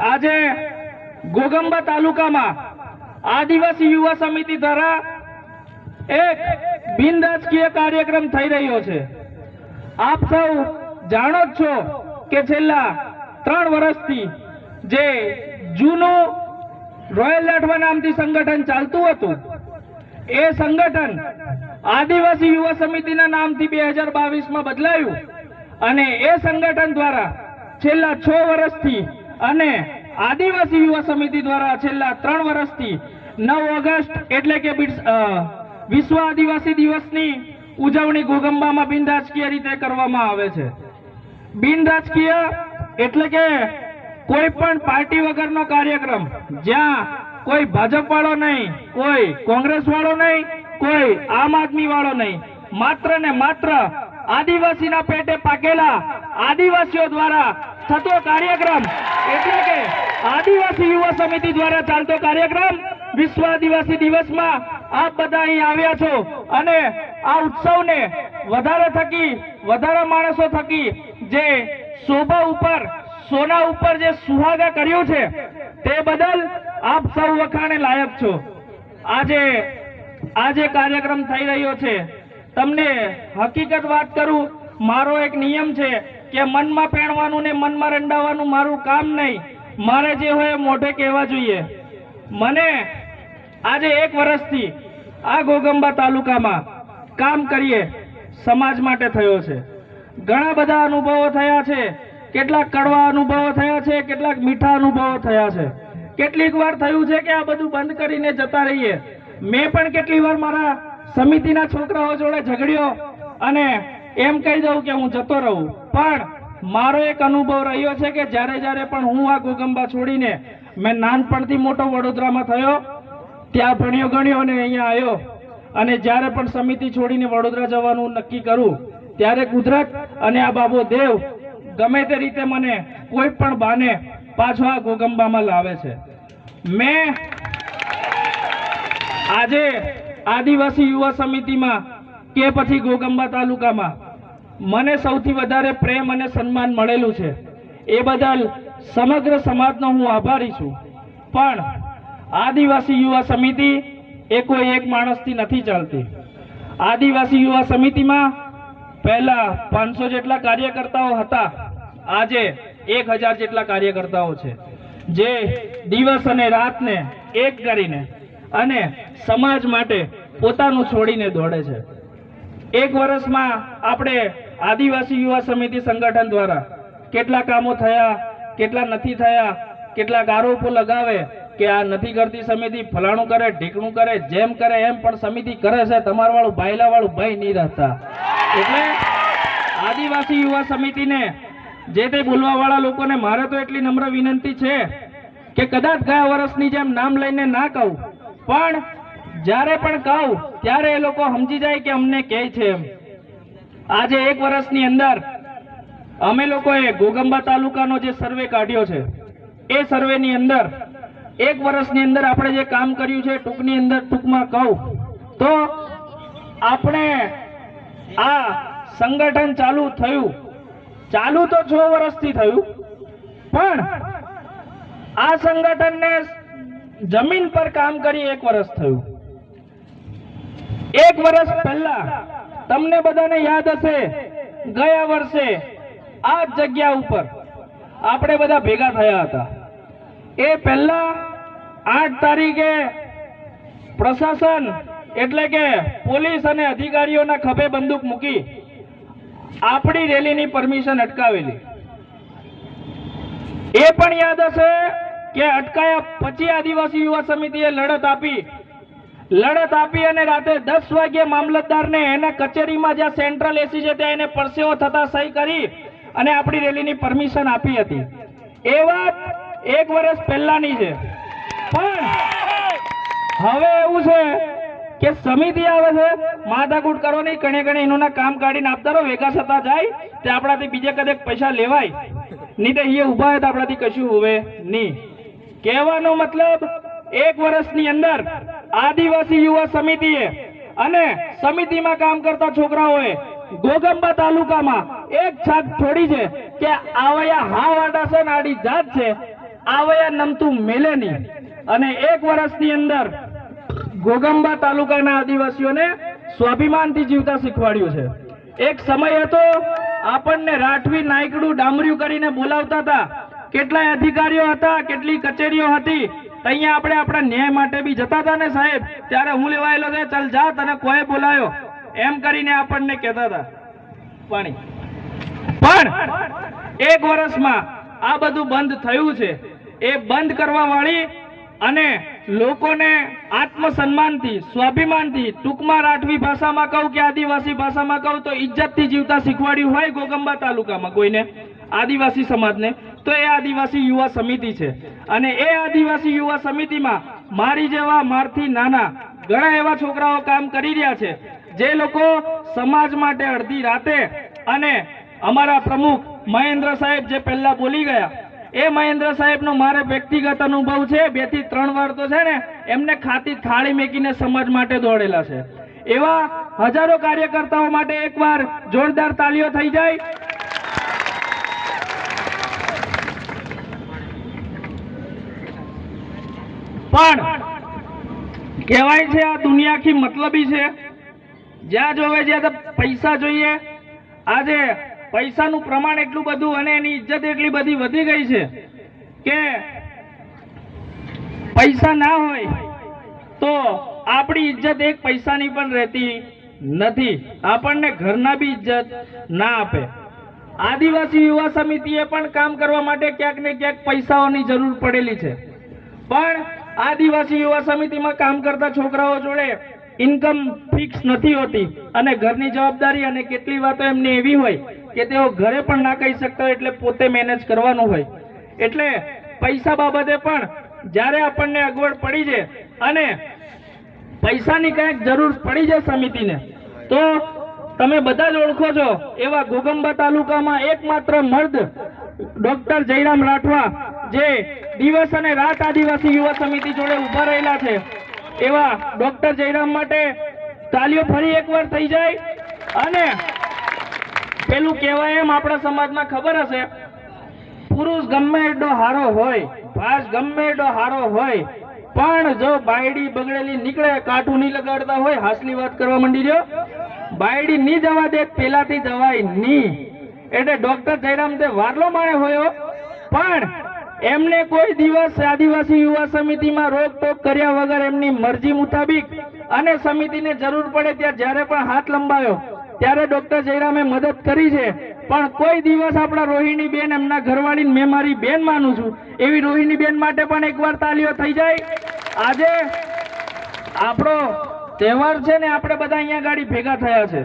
આજે ગોગંબા તાલુકામાં આદિવાસી યુવા સમિતિ દ્વારા એક બિન રાજકીય કાર્યક્રમ થઈ રહ્યો છે. આપ સૌ જાણો જ છો કે છેલ્લા ત્રણ વર્ષથી જે જૂનું રોયલ લાઠવા નામથી સંગઠન ચાલતું હતું, એ સંગઠન આદિવાસી યુવા સમિતિના નામથી બે હજાર બાવીસમાં બદલાયું અને એ સંગઠન દ્વારા છેલ્લા છ વર્ષથી અને આદિવાસી યુવા સમિતિ દ્વારા છેલ્લા ત્રણ વર્ષથી નવ ઓગસ્ટ એટલે કે વિશ્વ આદિવાસી દિવસની ઉજવણી ગોગંબામાં બિન રાજકીય રીતે કરવામાં આવે છે. બિન રાજકીય એટલે કે કોઈ પણ પાર્ટી વગરનો કાર્યક્રમ, જ્યાં કોઈ ભાજપ વાળો નહીં, કોઈ કોંગ્રેસ વાળો નહીં, કોઈ આમ આદમી વાળો નહીં, માત્ર ને માત્ર આદિવાસીના પેટે પાકેલા આદિવાસીઓ દ્વારા થતો કાર્યક્રમ એટલે કે આદિવાસી યુવા સમિતિ દ્વારા ચાલતો કાર્યક્રમ વિશ્વ આદિવાસી દિવસમાં આપ બધા અહીં આવ્યા છો. અને આ ઉત્સવને વધારે થકી, વધારે માણસો થકી જે શોભા ઉપર, સોના ઉપર જે સુહાગા કર્યું છે, તે બદલ આપ સૌ વખાણે લાયક છો. આજે આજે કાર્યક્રમ થઈ રહ્યો છે. તમને હકીકત વાત કરું, મારો એક નિયમ છે કે મનમાં પહેણવાનું ને મનમાં રંડાવવાનું મારું કામ નહીં. મારે જે હોય મોઢે કહેવા જોઈએ. મને આજે એક વર્ષથી આ ગોગંબા તાલુકામાં કામ કરીએ સમાજ માટે થયો છે. ઘણા બધા અનુભવો થયા છે. કેટલાક કડવા અનુભવો થયા છે, કેટલાક મીઠા અનુભવો થયા છે. કેટલીક વાર થયું છે કે આ બધું બંધ કરીને જતા રહીએ. મેં પણ કેટલી વાર મારા સમિતિના છોકરાઓ જોડે ઝઘડ્યો અને એમ કહી દઉં કે હું જતો રહું. પણ મારો એક અનુભવ રહ્યો છે કે જ્યારે જ્યારે પણ હું આ ગોગંબા છોડીને મેં નાનપણથી મોટો વડોદરામાં થયો, ત્યાં ભણ્યો ગણ્યો અને અહીંયા આવ્યો. અને જ્યારે પણ સમિતિ છોડીને વડોદરા જવાનું નક્કી કરું, ત્યારે કુદરત અને આ બાબો દેવ ગમે તે રીતે મને કોઈ પણ બાને પાછો આ ગોગંબામાં લાવે છે. મેં આજે આદિવાસી યુવા સમિતિમાં કે પછી ગોગંબા તાલુકામાં મને સૌથી વધારે પ્રેમ અને સન્માન મળેલું છે. એ બદલ સમગ્ર સમાજનો હું આભારી છું. પણ આદિવાસી યુવા સમિતિ એ કોઈ એક માણસથી નથી ચાલતી. આદિવાસી યુવા સમિતિમાં પહેલા પાંચસો જેટલા કાર્યકર્તાઓ હતા. આજે એક હજાર જેટલા કાર્યકર્તાઓ છે. જે દિવસ અને રાતને એક કરીને અને સમાજ માટે પોતાનું છોડીને દોડે છે. એક વર્ષમાં આપણે આદિવાસી યુવા સમિતિ સંગઠન દ્વારા કેટલા કામો થયા, કેટલા નથી થયા કેટલાક આરોપો લગાવે કે આ નથી કરતી સમિતિ, ફલાણું કરે, ઢીકણું કરે, જેમ કરે એમ પણ સમિતિ કરે છે તમારા વાળું ભાઈલા ભાઈ નહીં રહેતા. એટલે આદિવાસી યુવા સમિતિને જે તે બોલવા લોકોને મારે તો એટલી નમ્ર વિનંતી છે કે કદાચ ગયા વર્ષની જેમ નામ લઈને ના કહું, પણ જ્યારે પણ કહું ત્યારે એ લોકો સમજી જાય કે અમને કહે છે એમ. આજે એક વર્ષની અંદર અમે લોકોએ ગોગંબા તાલુકાનો જે સર્વે કાઢ્યો છે, એ સર્વેની અંદર એક વર્ષની અંદર આપણે જે કામ કર્યું છે ટૂંકની અંદર ટૂંકમાં કહું, તો આપણે આ સંગઠન ચાલુ થયું. ચાલુ તો છ વર્ષથી થયું, પણ આ સંગઠનને જમીન પર કામ કરી એક વર્ષ થયું. એક વર્ષ પહેલા તમને બધાને યાદ હશે, ગયા વર્ષે આ જ જગ્યા ઉપર આપણે બધા ભેગા થયા હતા. એ પહેલા આઠ તારીખે પ્રશાસન એટલે કે પોલીસ અને અધિકારીઓના ખભે બંદૂક મૂકી આપણી રેલીની પરમિશન અટકાવેલી. એ પણ યાદ હશે કે અટકાયા પછી આદિવાસી યુવા સમિતિએ લડત આપી લડત આપી અને રાતે દસ વાગ્યે મામલતદારને એના કચેરીમાં જ્યાં સેન્ટ્રલ એસી છે ત્યાં એને પરસેવો થતા સહી કરી અને આપણી રેલીની પરમિશન આપી હતી. એ વાત એક વર્ષ પહેલાની છે. પણ હવે એવું છે કે સમિતિ આવે છે માથાકૂટ કરો નહીં, કણે કણે એનું કામ કાઢીને આપતા રહો વેગા થતા જાય, તે આપણાથી બીજે કદાચ પૈસા લેવાય. નહીં તો એ ઊભા તો આપણાથી કશું હોવે નહીં. કહેવાનો મતલબ, એક વર્ષની અંદર આદિવાસી યુવા સમિતિએ અને સમિતિમાં કામ કરતા છોકરાઓએ ગોગંબા તાલુકામાં એક છાત છોડી છે કે આવયા હા વાડા છે ને આડી જાત છે. આવયા નમતું મેલે નહીં. અને એક વર્ષની અંદર ગોગંબા તાલુકાના આદિવાસીઓને સ્વાભિમાનથી જીવતા શીખવાડ્યું છે. એક સમય હતો આપણને રાઠવી, નાયકડું ડામર્યું કરીને બોલાવતા હતા. કેટલાય અધિકારીઓ હતા, કેટલી કચેરીઓ હતી અહીંયા આપણે આપણા ન્યાય માટે બી જતા હતા ને સાહેબ? ત્યારે હું લેવાયેલો છે, ચાલ જા, તને કોઈ બોલાયો? એમ કરીને આપણને કહેતા હતા. પાણી પણ એક વર્ષમાં આ બધું બંધ થયું છે. એ બંધ કરવા વાળી અને લોકોને આત્મસન્માનથી, સ્વાભિમાનથી ટૂંકમાં રાઠવી ભાષામાં કહું કે આદિવાસી ભાષામાં કહું તો ઇજ્જતથી જીવતા શીખવાડ્યું હોય ગોગંબા તાલુકામાં કોઈને, આદિવાસી સમાજને. તો એ આદિવાસી યુવા સમિતિ છે. અને એ આદિવાસી યુવા સમિતિમાં મારી જેવા મારથી નાના ઘણા એવા છોકરાઓ કામ કરી રહ્યા છે. જે લોકો સમાજ માટે અડધી રાતે અને અમારા પ્રમુખ મહેન્દ્ર સાહેબ જે પહેલા બોલી ગયા, એ મહેન્દ્ર સાહેબનો મારે વ્યક્તિગત અનુભવ છે. બેથી ત્રણ વાર તો છે ને, એમને ખાતી થાળી મેકીને સમાજ માટે દોડેલા છે. એવા હજારો કાર્યકર્તાઓ માટે એકવાર જોરદાર તાલીઓ થઈ જાય પણ કહેવાય છે, આ દુનિયા આખી મતલબી છે. જ્યાં જોવે જ્યાં પૈસા જોઈએ. આજે પૈસાનું પ્રમાણ એટલું બધું અને એની ઇજ્જત એટલી બધી વધી ગઈ છે કે પૈસા ના હોય તો આપણી ઇજ્જત એક પૈસાની પણ રહેતી નથી. આપણને ઘરના બી ઇજ્જત ના આપે. આદિવાસી યુવા સમિતિએ પણ કામ કરવા માટે ક્યાંક ને ક્યાંક પૈસાઓની જરૂર પડેલી છે. પણ આદિવાસી યુવા સમિતિમાં કામ કરતા છોકરાઓ જોડે ઇન્કમ ફિક્સ નથી હોતી અને ઘરની જવાબદારી અને કેટલી વાતો એમની એવી હોય કે તેઓ ઘરે પણ ના કહી શકતા એટલે પોતે મેનેજ કરવાનું હોય. એટલે પૈસા બાબતે પણ જ્યારે આપણને અગવડ પડી છે અને પૈસાની કંઈક જરૂર પડી છે સમિતિને, તો તમે બધા જ ઓળખો છો એવા ગોગંબા તાલુકામાં એકમાત્ર મર્દ ડોક્ટર જયરામ રાઠવા જે દિવસ અને રાત આદિવાસી યુવા સમિતિ જોડે ઊભા રહેલા છે. એવા ડોક્ટર જયરામ માટે તાલીઓ ફરી એકવાર થઈ જાય અને પેલું કહેવાય એમ આપણા સમાજમાં ખબર હશે, પુરુષ ગમે એટલો હારો હોય, ભાષ ગમે એટલો હારો હોય, પણ જો બાયડી બગડેલી નીકળે, કાઠું નહીં લગાડતા હોય, હાસલી વાત કરવા માંડી રહ્યો, બાયડી નહીં જવા દે પેલાથી જવાય નહીં. એટલે ડોક્ટર જયરામ તે વારલો માણે હોયો પણ એમને કોઈ દિવસ આદિવાસી યુવા સમિતિમાં રોકટોક કર્યા વગર એમની મરજી મુતાબિક અને સમિતિને જરૂર પડે ત્યાં જ્યારે પણ હાથ લંબાયો, ત્યારે ડોક્ટર જયરામે મદદ કરી છે. પણ કોઈ દિવસ આપણા રોહિણી બેન એમના ઘરવાળીને મેં મારી બેન માનું છું. એવી રોહિણી બેન માટે પણ એકવાર તાલીઓ થઈ જાય. આજે આપણો તહેવાર છે ને, આપણે બધા અહીંયા ગાડી ભેગા થયા છે.